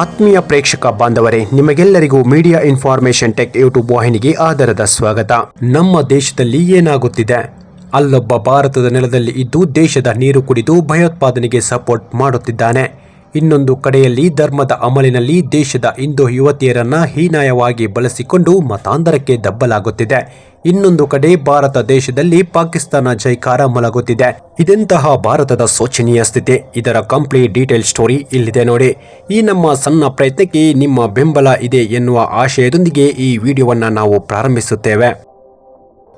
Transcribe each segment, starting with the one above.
ಆತ್ಮೀಯ ಪ್ರೇಕ್ಷಕ ಬಾಂಧವರೇ, ನಿಮಗೆಲ್ಲರಿಗೂ ಮೀಡಿಯಾ ಇನ್ಫಾರ್ಮೇಶನ್ ಟೆಕ್ ಯೂಟ್ಯೂಬ್ ವಾಹಿನಿಗೆ ಆಧಾರದ ಸ್ವಾಗತ. ನಮ್ಮ ದೇಶದಲ್ಲಿ ಏನಾಗುತ್ತಿದೆ? ಅಲ್ಲೊಬ್ಬ ಭಾರತದ ನೆಲದಲ್ಲಿ ಇದ್ದು ದೇಶದ ನೀರು ಕುಡಿದು ಭಯೋತ್ಪಾದನೆಗೆ ಸಪೋರ್ಟ್ ಮಾಡುತ್ತಿದ್ದಾನೆ. ಇನ್ನೊಂದು ಕಡೆಯಲ್ಲಿ ಧರ್ಮದ ಅಮಲಿನಲ್ಲಿ ದೇಶದ ಹಿಂದೂ ಯುವತಿಯರನ್ನ ಹೀನಾಯವಾಗಿ ಬಳಸಿಕೊಂಡು ಮತಾಂತರಕ್ಕೆ ದಬ್ಬಲಾಗುತ್ತಿದೆ. ಇನ್ನೊಂದು ಕಡೆ ಭಾರತ ದೇಶದಲ್ಲಿ ಪಾಕಿಸ್ತಾನ ಜೈಕಾರ ಮಲಗುತ್ತಿದೆ. ಇದೆಂತಹ ಭಾರತದ ಶೋಚನೀಯ ಸ್ಥಿತಿ? ಇದರ ಕಂಪ್ಲೀಟ್ ಡೀಟೇಲ್ ಸ್ಟೋರಿ ಇಲ್ಲಿದೆ ನೋಡಿ. ಈ ನಮ್ಮ ಸಣ್ಣ ಪ್ರಯತ್ನಕ್ಕೆ ನಿಮ್ಮ ಬೆಂಬಲ ಇದೆ ಎನ್ನುವ ಆಶಯದೊಂದಿಗೆ ಈ ವಿಡಿಯೋವನ್ನು ನಾವು ಪ್ರಾರಂಭಿಸುತ್ತೇವೆ.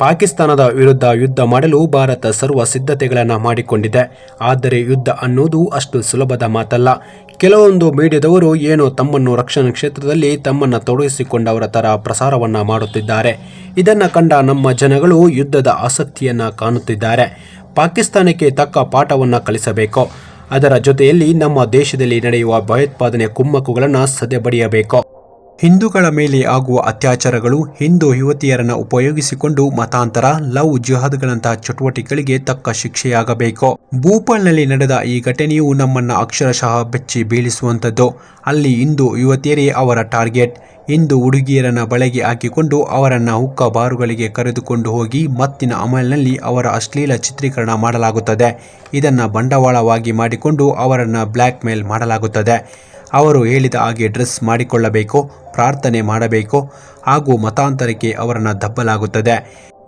ಪಾಕಿಸ್ತಾನದ ವಿರುದ್ಧ ಯುದ್ಧ ಮಾಡಲು ಭಾರತ ಸರ್ವ ಸಿದ್ಧತೆಗಳನ್ನು ಮಾಡಿಕೊಂಡಿದೆ. ಆದರೆ ಯುದ್ಧ ಅನ್ನೋದು ಅಷ್ಟು ಸುಲಭದ ಮಾತಲ್ಲ. ಕೆಲವೊಂದು ಮೀಡಿಯಾದವರು ಏನೋ ತಮ್ಮನ್ನು ರಕ್ಷಣಾ ಕ್ಷೇತ್ರದಲ್ಲಿ ತಮ್ಮನ್ನು ತೊಡಗಿಸಿಕೊಂಡವರ ಥರ ಪ್ರಸಾರವನ್ನು ಮಾಡುತ್ತಿದ್ದಾರೆ. ಇದನ್ನು ಕಂಡ ನಮ್ಮ ಜನಗಳು ಯುದ್ಧದ ಆಸಕ್ತಿಯನ್ನು ಕಾಣುತ್ತಿದ್ದಾರೆ. ಪಾಕಿಸ್ತಾನಕ್ಕೆ ತಕ್ಕ ಪಾಠವನ್ನು ಕಲಿಸಬೇಕು. ಅದರ ಜೊತೆಯಲ್ಲಿ ನಮ್ಮ ದೇಶದಲ್ಲಿ ನಡೆಯುವ ಭಯೋತ್ಪಾದನೆ ಕುಮ್ಮಕ್ಕುಗಳನ್ನು ಸದೆಬಡಿಯಬೇಕು. ಹಿಂದೂಗಳ ಮೇಲೆ ಆಗುವ ಅತ್ಯಾಚಾರಗಳು ಹಿಂದೂ ಯುವತಿಯರನ್ನು ಉಪಯೋಗಿಸಿಕೊಂಡು ಮತಾಂತರ, ಲವ್ ಜಿಹಾದ್ಗಳಂತಹ ಚಟುವಟಿಕೆಗಳಿಗೆ ತಕ್ಕ ಶಿಕ್ಷೆಯಾಗಬೇಕು. ಭೂಪಾಲ್ನಲ್ಲಿ ನಡೆದ ಈ ಘಟನೆಯು ನಮ್ಮನ್ನ ಅಕ್ಷರಶಃ ಬೆಚ್ಚಿ ಬೀಳಿಸುವಂಥದ್ದು. ಅಲ್ಲಿ ಹಿಂದೂ ಯುವತಿಯರೇ ಅವರ ಟಾರ್ಗೆಟ್. ಹಿಂದೂ ಹುಡುಗಿಯರನ್ನ ಬಳೆಗೆ ಹಾಕಿಕೊಂಡು ಅವರನ್ನ ಹುಕ್ಕ ಬಾರುಗಳಿಗೆ ಕರೆದುಕೊಂಡು ಹೋಗಿ ಮತ್ತಿನ ಅಮಲಿನಲ್ಲಿ ಅವರ ಅಶ್ಲೀಲ ಚಿತ್ರೀಕರಣ ಮಾಡಲಾಗುತ್ತದೆ. ಇದನ್ನು ಬಂಡವಾಳವಾಗಿ ಮಾಡಿಕೊಂಡು ಅವರನ್ನು ಬ್ಲ್ಯಾಕ್ ಮೇಲ್ ಮಾಡಲಾಗುತ್ತದೆ. ಅವರು ಹೇಳಿದ ಹಾಗೆ ಡ್ರೆಸ್ ಮಾಡಿಕೊಳ್ಳಬೇಕು, ಪ್ರಾರ್ಥನೆ ಮಾಡಬೇಕು, ಹಾಗೂ ಮತಾಂತರಕ್ಕೆ ಅವರನ್ನು ದಬ್ಬಲಾಗುತ್ತದೆ.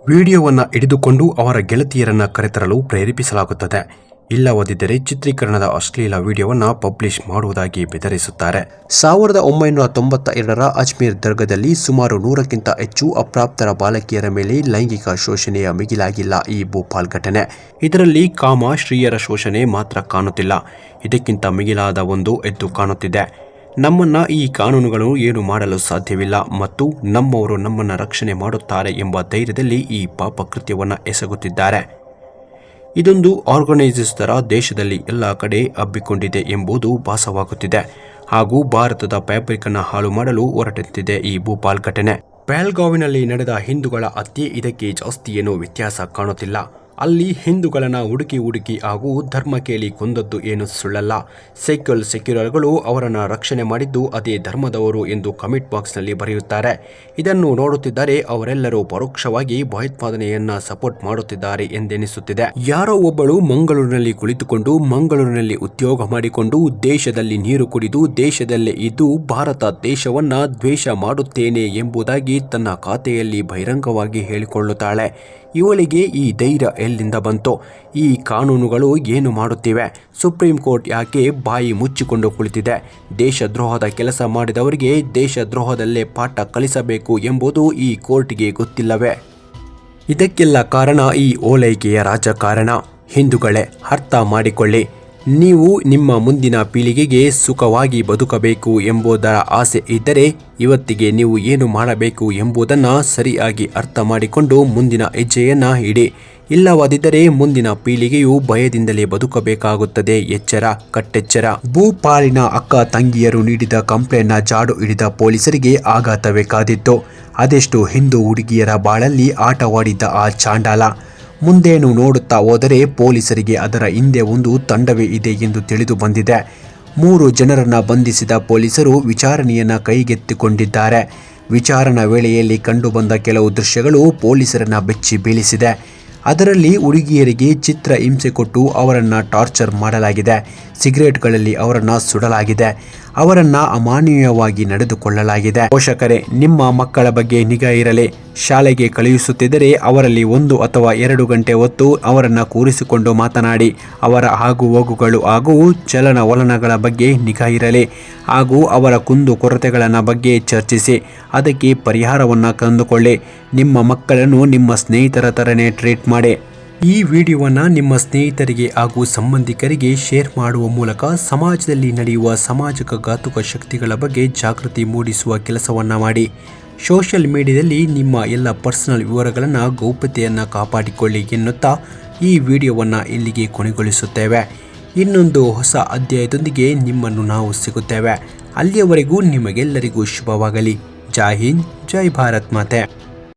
ವಿಡಿಯೋವನ್ನು ಹಿಡಿದುಕೊಂಡು ಅವರ ಗೆಳತಿಯರನ್ನು ಕರೆತರಲು ಪ್ರೇರೇಪಿಸಲಾಗುತ್ತದೆ. ಇಲ್ಲವಾದಿದ್ದರೆ ಚಿತ್ರೀಕರಣದ ಅಶ್ಲೀಲ ವಿಡಿಯೋವನ್ನು ಪಬ್ಲಿಷ್ ಮಾಡುವುದಾಗಿ ಬೆದರಿಸುತ್ತಾರೆ. ಸಾವಿರದ ಒಂಬೈನೂರ ತೊಂಬತ್ತ ಎರಡರ ಅಜ್ಮೀರ್ ದರ್ಗದಲ್ಲಿ ಸುಮಾರು ನೂರಕ್ಕಿಂತ ಹೆಚ್ಚು ಅಪ್ರಾಪ್ತರ ಬಾಲಕಿಯರ ಮೇಲೆ ಲೈಂಗಿಕ ಶೋಷಣೆಯ ಮಿಗಿಲಾಗಿಲ್ಲ ಈ ಭೋಪಾಲ್ ಘಟನೆ. ಇದರಲ್ಲಿ ಕಾಮ ಶ್ರೀಯರ ಶೋಷಣೆ ಮಾತ್ರ ಕಾಣುತ್ತಿಲ್ಲ. ಇದಕ್ಕಿಂತ ಮಿಗಿಲಾದ ಒಂದು ಎದ್ದು ಕಾಣುತ್ತಿದೆ. ನಮ್ಮನ್ನ ಈ ಕಾನೂನುಗಳು ಏನು ಮಾಡಲು ಸಾಧ್ಯವಿಲ್ಲ ಮತ್ತು ನಮ್ಮವರು ನಮ್ಮನ್ನ ರಕ್ಷಣೆ ಮಾಡುತ್ತಾರೆ ಎಂಬ ಧೈರ್ಯದಲ್ಲಿ ಈ ಪಾಪ ಕೃತ್ಯವನ್ನು ಎಸಗುತ್ತಿದ್ದಾರೆ. ಇದೊಂದು ಆರ್ಗನೈಸರ್ಸ್ ತರ ದೇಶದಲ್ಲಿ ಎಲ್ಲ ಕಡೆ ಹಬ್ಬಿಕೊಂಡಿದೆ ಎಂಬುದು ಭಾಸವಾಗುತ್ತಿದೆ. ಹಾಗೂ ಭಾರತದ ಫ್ಯಾಬ್ರಿಕ್ ಅನ್ನು ಹಾಳು ಮಾಡಲು ಹೊರಟುತ್ತಿದೆ ಈ ಭೂಪಾಲ್ ಘಟನೆ. ಪ್ಯಾಲ್ಗಾವಿನಲ್ಲಿ ನಡೆದ ಹಿಂದೂಗಳ ಹತ್ಯೆ ಇದಕ್ಕೆ ಜಾಸ್ತಿ ಏನೂ ವ್ಯತ್ಯಾಸ ಕಾಣುತ್ತಿಲ್ಲ. ಅಲ್ಲಿ ಹಿಂದೂಗಳನ್ನ ಹುಡುಕಿ ಹುಡುಕಿ ಹಾಗೂ ಧರ್ಮ ಕೇಳಿ ಕೊಂದದ್ದು ಏನು ಸುಳ್ಳಲ್ಲ. ಸೈಕಲ್ ಸೆಕ್ಯುಲರ್ಗಳು ಅವರನ್ನು ರಕ್ಷಣೆ ಮಾಡಿದ್ದು ಅದೇ ಧರ್ಮದವರು ಎಂದು ಕಮೆಂಟ್ ಬಾಕ್ಸ್ನಲ್ಲಿ ಬರೆಯುತ್ತಾರೆ. ಇದನ್ನು ನೋಡುತ್ತಿದ್ದರೆ ಅವರೆಲ್ಲರೂ ಪರೋಕ್ಷವಾಗಿ ಭಯೋತ್ಪಾದನೆಯನ್ನ ಸಪೋರ್ಟ್ ಮಾಡುತ್ತಿದ್ದಾರೆ ಎಂದೆನಿಸುತ್ತಿದೆ. ಯಾರೋ ಒಬ್ಬಳು ಮಂಗಳೂರಿನಲ್ಲಿ ಕುಳಿತುಕೊಂಡು ಮಂಗಳೂರಿನಲ್ಲಿ ಉದ್ಯೋಗ ಮಾಡಿಕೊಂಡು ದೇಶದಲ್ಲಿ ನೀರು ಕುಡಿದು ದೇಶದಲ್ಲೇ ಇದ್ದು ಭಾರತ ದೇಶವನ್ನ ದ್ವೇಷ ಮಾಡುತ್ತೇನೆ ಎಂಬುದಾಗಿ ತನ್ನ ಖಾತೆಯಲ್ಲಿ ಬಹಿರಂಗವಾಗಿ ಹೇಳಿಕೊಳ್ಳುತ್ತಾಳೆ. ಇವಳಿಗೆ ಈ ಧೈರ್ಯ ಎಲ್ಲಿಂದ ಬಂತು. ಈ ಕಾನೂನುಗಳು ಏನು ಮಾಡುತ್ತಿವೆ? ಸುಪ್ರೀಂ ಕೋರ್ಟ್ ಯಾಕೆ ಬಾಯಿ ಮುಚ್ಚಿಕೊಂಡು ಕುಳಿತಿದೆ? ದೇಶದ್ರೋಹದ ಕೆಲಸ ಮಾಡಿದವರಿಗೆ ದೇಶದ್ರೋಹದಲ್ಲೇ ಪಾಠ ಕಲಿಸಬೇಕು ಎಂಬುದು ಈ ಕೋರ್ಟ್ಗೆ ಗೊತ್ತಿಲ್ಲವೇ? ಇದಕ್ಕೆಲ್ಲ ಕಾರಣ ಈ ಓಲೈಕೆಯ ರಾಜಕಾರಣ. ಹಿಂದೂಗಳೇ, ಅರ್ಥ ಮಾಡಿಕೊಳ್ಳಿ. ನೀವು ನಿಮ್ಮ ಮುಂದಿನ ಪೀಳಿಗೆಗೆ ಸುಖವಾಗಿ ಬದುಕಬೇಕು ಎಂಬುದರ ಆಸೆ ಇದ್ದರೆ ಇವತ್ತಿಗೆ ನೀವು ಏನು ಮಾಡಬೇಕು ಎಂಬುದನ್ನು ಸರಿಯಾಗಿ ಅರ್ಥ ಮಾಡಿಕೊಂಡು ಮುಂದಿನ ಹೆಜ್ಜೆಯನ್ನು ಇಡಿ. ಇಲ್ಲವಾದಿದ್ದರೆ ಮುಂದಿನ ಪೀಳಿಗೆಯು ಭಯದಿಂದಲೇ ಬದುಕಬೇಕಾಗುತ್ತದೆ. ಎಚ್ಚರ, ಕಟ್ಟೆಚ್ಚರ. ಭೂಪಾಲಿನ ಅಕ್ಕ ತಂಗಿಯರು ನೀಡಿದ ಕಂಪ್ಲೇಂಟ್ನ ಜಾಡು ಹಿಡಿದ ಪೊಲೀಸರಿಗೆ ಆಘಾತವೇ ಕಾದಿತ್ತು ಅದೆಷ್ಟು ಹಿಂದೂ ಹುಡುಗಿಯರ ಬಾಳಲ್ಲಿ ಆಟವಾಡಿದ್ದ ಆ ಚಾಂಡಾಲ. ಮುಂದೇನು ನೋಡುತ್ತಾ ಹೋದರೆ ಪೊಲೀಸರಿಗೆ ಅದರ ಹಿಂದೆ ಒಂದು ತಂಡವೇ ಇದೆ ಎಂದು ತಿಳಿದು ಬಂದಿದೆ. ಮೂರು ಜನರನ್ನ ಬಂಧಿಸಿದ ಪೊಲೀಸರು ವಿಚಾರಣೆಯನ್ನ ಕೈಗೆತ್ತಿಕೊಂಡಿದ್ದಾರೆ. ವಿಚಾರಣಾ ವೇಳೆಯಲ್ಲಿ ಕಂಡುಬಂದ ಕೆಲವು ದೃಶ್ಯಗಳು ಪೊಲೀಸರನ್ನ ಬೆಚ್ಚಿ ಬೀಳಿಸಿದೆ. ಅದರಲ್ಲಿ ಹುಡುಗಿಯರಿಗೆ ಚಿತ್ರ ಹಿಂಸೆ ಕೊಟ್ಟು ಅವರನ್ನು ಟಾರ್ಚರ್ ಮಾಡಲಾಗಿದೆ. ಸಿಗರೇಟ್ಗಳಲ್ಲಿ ಅವರನ್ನು ಸುಡಲಾಗಿದೆ. ಅವರನ್ನು ಅಮಾನವೀಯವಾಗಿ ನಡೆದುಕೊಳ್ಳಲಾಗಿದೆ. ಪೋಷಕರೇ, ನಿಮ್ಮ ಮಕ್ಕಳ ಬಗ್ಗೆ ನಿಗಾ ಇರಲಿ. ಶಾಲೆಗೆ ಕಳುಹಿಸುತ್ತಿದ್ದರೆ ಅವರಲ್ಲಿ ಒಂದು ಅಥವಾ ಎರಡು ಗಂಟೆ ಹೊತ್ತು ಅವರನ್ನು ಕೂರಿಸಿಕೊಂಡು ಮಾತನಾಡಿ, ಅವರ ಆಗು ಹೋಗುಗಳು ಹಾಗೂ ಚಲನವಲನಗಳ ಬಗ್ಗೆ ನಿಗಾ ಇರಲಿ ಹಾಗೂ ಅವರ ಕುಂದು ಕೊರತೆಗಳನ್ನು ಬಗ್ಗೆ ಚರ್ಚಿಸಿ, ಅದಕ್ಕೆ ಪರಿಹಾರವನ್ನು ಕಂಡುಕೊಳ್ಳಿ ನಿಮ್ಮ ಮಕ್ಕಳನ್ನು ನಿಮ್ಮ ಸ್ನೇಹಿತರ ಥರನೇ ಟ್ರೀಟ್ ಮಾಡಿ. ಈ ವಿಡಿಯೋವನ್ನು ನಿಮ್ಮ ಸ್ನೇಹಿತರಿಗೆ ಹಾಗೂ ಸಂಬಂಧಿಕರಿಗೆ ಶೇರ್ ಮಾಡುವ ಮೂಲಕ ಸಮಾಜದಲ್ಲಿ ನಡೆಯುವ ಸಾಮಾಜಿಕ ಘಾತುಕ ಶಕ್ತಿಗಳ ಬಗ್ಗೆ ಜಾಗೃತಿ ಮೂಡಿಸುವ ಕೆಲಸವನ್ನು ಮಾಡಿ. ಸೋಷಿಯಲ್ ಮೀಡಿಯಾದಲ್ಲಿ ನಿಮ್ಮ ಎಲ್ಲ ಪರ್ಸನಲ್ ವಿವರಗಳನ್ನು, ಗೌಪ್ಯತೆಯನ್ನು ಕಾಪಾಡಿಕೊಳ್ಳಿ ಎನ್ನುತ್ತಾ ಈ ವಿಡಿಯೋವನ್ನು ಇಲ್ಲಿಗೆ ಕೊನೆಗೊಳಿಸುತ್ತೇವೆ. ಇನ್ನೊಂದು ಹೊಸ ಅಧ್ಯಾಯದೊಂದಿಗೆ ನಿಮ್ಮನ್ನು ನಾವು ಸಿಗುತ್ತೇವೆ. ಅಲ್ಲಿಯವರೆಗೂ ನಿಮಗೆಲ್ಲರಿಗೂ ಶುಭವಾಗಲಿ. ಜೈ ಹಿಂದ್, ಜೈ ಭಾರತ್ ಮಾತೆ.